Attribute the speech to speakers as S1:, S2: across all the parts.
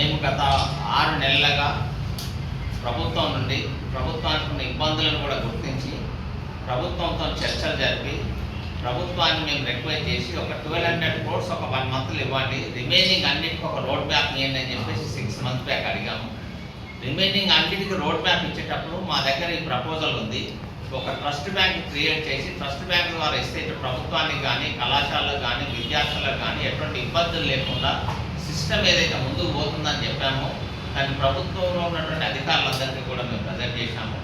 S1: మేము గత ఆరు నెలలుగా ప్రభుత్వం నుండి ప్రభుత్వానికి ఉన్న ఇబ్బందులను కూడా గుర్తించి ప్రభుత్వంతో చర్చలు జరిపి ప్రభుత్వాన్ని మేము రిక్వెస్ట్ చేసి ఒక ట్వెల్వ్ హండ్రెడ్ కోర్స్ ఒక వన్ మంత్లు ఇవ్వండి. రిమైనింగ్ అన్నిటికీ ఒక రోడ్ మ్యాప్ ఇవ్వండి అని చెప్పేసి సిక్స్ మంత్స్ బ్యాక్ అడిగాము. రిమైనింగ్ అన్నిటికీ రోడ్ మ్యాప్ ఇచ్చేటప్పుడు మా దగ్గర ఈ ప్రపోజల్ ఉంది. ఒక ట్రస్ట్ బ్యాంక్ క్రియేట్ చేసి ట్రస్ట్ బ్యాంక్ ద్వారా ఇస్తే ఇటు ప్రభుత్వానికి కానీ కళాశాలకు కానీ విద్యార్థులకు కానీ ఎటువంటి ఇబ్బందులు లేకుండా సిస్టమ్ ఏదైతే ముందుకు పోతుందని చెప్పామో దాన్ని ప్రభుత్వంలో ఉన్నటువంటి అధికారులందరికీ కూడా మేము ప్రజెంట్ చేశాము.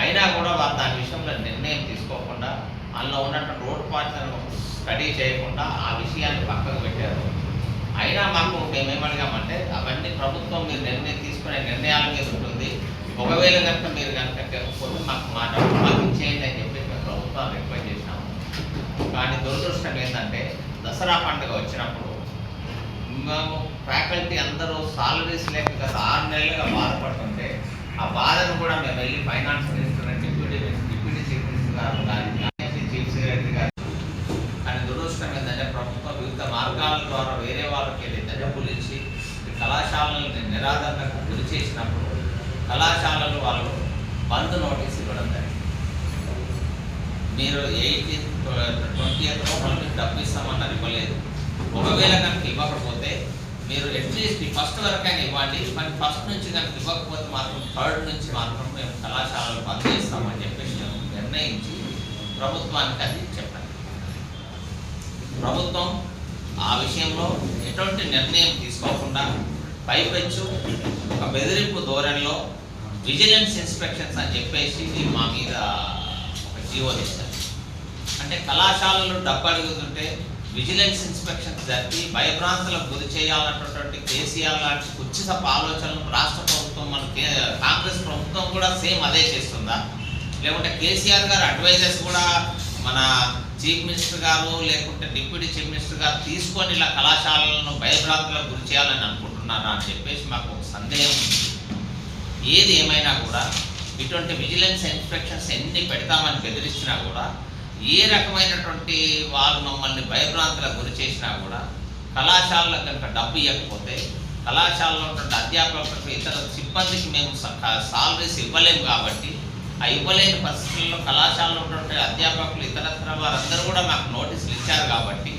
S1: అయినా కూడా వారు దాని విషయంలో నిర్ణయం తీసుకోకుండా అందులో ఉన్నటువంటి రోడ్ పాయింట్లను స్టడీ చేయకుండా ఆ విషయాన్ని పక్కకు పెట్టారు. అయినా మాకు మేమేమడిగామంటే అవన్నీ ప్రభుత్వం మీరు నిర్ణయం తీసుకునే నిర్ణయాల మీద ఉంటుంది. ఒకవేళ కనుక మీరు కనుక పోతే మాకు మాట మాకు ఇచ్చేయండి అని చెప్పి మేము ప్రభుత్వం రిక్వెస్ట్ చేసినాము కానీ దురదృష్టం ఏంటంటే దసరా పండుగ వచ్చినప్పుడు మేము ఫ్యాకల్టీ అందరూ సాలరీస్ లేక గత ఆరు నెలలుగా బాధపడుతుంటే ఆ బాధను కూడా మేము వెళ్ళి finance minister deputy deputy chief minister గారు కానీ చీఫ్ సెక్రటరీ గారు కానీ దురదృష్టం ఏంటంటే ప్రభుత్వం వివిధ మార్గాల ద్వారా వేరే వాళ్ళకి ఏదైతే డబ్బులు ఇచ్చి ఈ కళాశాలలను గురి చేసినప్పుడు కళాశాలలు వాళ్ళు బంద్ నోటీస్ ఇవ్వడం జరిగింది. మీరు ఎయిటీన్త్ ట్వంటీ ఎయిత్ లోపల మీకు డబ్బు ఇస్తామన్నారు ఇవ్వలేదు. ఒకవేళ కనుక ఇవ్వకపోతే మీరు అట్లీస్ట్ ఫస్ట్ ఫస్ట్ అయినా ఇవ్వండి. మరి ఫస్ట్ నుంచి కనుక ఇవ్వకపోతే మాత్రం థర్డ్ నుంచి మాత్రం మేము కళాశాలలు బంద్ చేస్తామని చెప్పేసి మేము నిర్ణయించి ప్రభుత్వానికి అది చెప్పండి ప్రభుత్వం ఆ విషయంలో ఎటువంటి నిర్ణయం తీసుకోకుండా పైపెచ్చు ఒక బెదిరింపు ధోరణిలో విజిలెన్స్ ఇన్స్పెక్షన్స్ అని చెప్పేసి మా మీద ఒక జీవో తెచ్చారు అంటే కళాశాలలు డబ్బు అడుగుతుంటే విజిలెన్స్ ఇన్స్పెక్షన్స్ జరిపి భయభ్రాంతులకు గురి చేయాలన్నటువంటి కేసీఆర్ లాంటి కుచ్చిసపు ఆలోచనలు రాష్ట్ర ప్రభుత్వం మన కాంగ్రెస్ ప్రభుత్వం కూడా సేమ్ అదే చేస్తుందా? లేకుంటే కేసీఆర్ గారు అడ్వైజర్స్ కూడా మన చీఫ్ మినిస్టర్ గారు లేకుంటే డిప్యూటీ చీఫ్ మినిస్టర్ గారు తీసుకొని ఇలా కళాశాలలను భయభ్రాంతులకు గురి చేయాలని అనుకుంటున్నారా అని చెప్పేసి మాకు ఒక సందేహం ఉంది. ఏది ఏమైనా కూడా ఇటువంటి విజిలెన్స్ ఇన్స్పెక్షన్స్ ఎన్ని పెడతామని బెదిరించినా కూడా ఏ రకమైనటువంటి వాళ్ళు మమ్మల్ని భయభ్రాంతులకు గురి చేసినా కూడా కళాశాలకు కనుక డబ్బు ఇవ్వకపోతే కళాశాలలో ఉన్నటువంటి అధ్యాపకులకు ఇతర సిబ్బందికి మేము సాలరీస్ ఇవ్వలేము కాబట్టి ఆ ఇవ్వలేని పరిస్థితుల్లో కళాశాలలో ఉన్నటువంటి అధ్యాపకులు ఇతరత్ర వారందరూ కూడా మాకు నోటీసులు ఇచ్చారు కాబట్టి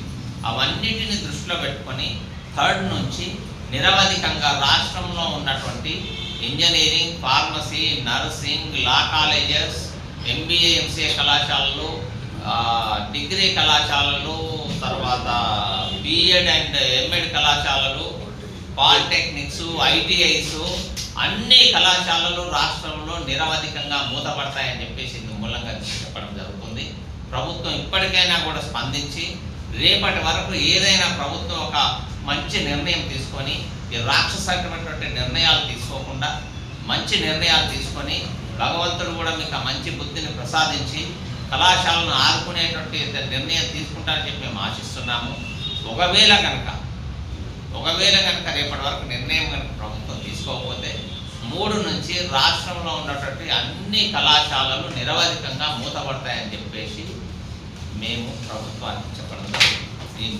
S1: అవన్నిటిని దృష్టిలో పెట్టుకొని థర్డ్ నుంచి నిరవధికంగా రాష్ట్రంలో ఉన్నటువంటి engineering pharmacy nursing law colleges MBA MCA కళాశాలలు డిగ్రీ కళాశాలలు తర్వాత బిఎడ్ అండ్ ఎంఎడ్ కళాశాలలు పాలిటెక్నిక్స్ ఐటీఐస్ అన్ని కళాశాలలు రాష్ట్రంలో నిరవధికంగా మూతపడతాయని చెప్పేసి మూలంగా చెప్పడం జరుగుతుంది. ప్రభుత్వం ఇప్పటికైనా కూడా స్పందించి రేపటి వరకు ఏదైనా ప్రభుత్వం ఒక మంచి నిర్ణయం తీసుకొని ఈ రాక్షసమైనటువంటి నిర్ణయాలు తీసుకోకుండా మంచి నిర్ణయాలు తీసుకొని భగవంతుడు కూడా మీకు మంచి బుద్ధిని ప్రసాదించి కళాశాలను ఆదుకునేటువంటి నిర్ణయం తీసుకుంటారని చెప్పి మేము ఆశిస్తున్నాము. ఒకవేళ కనుక ఒకవేళ కనుక రేపటి వరకు నిర్ణయం కనుక ప్రభుత్వం తీసుకోకపోతే మూడు నుంచి రాష్ట్రంలో ఉన్నటువంటి అన్ని కళాశాలలు నిరవధికంగా మూతపడతాయని చెప్పేసి మేము ప్రభుత్వానికి చెప్పడం దీని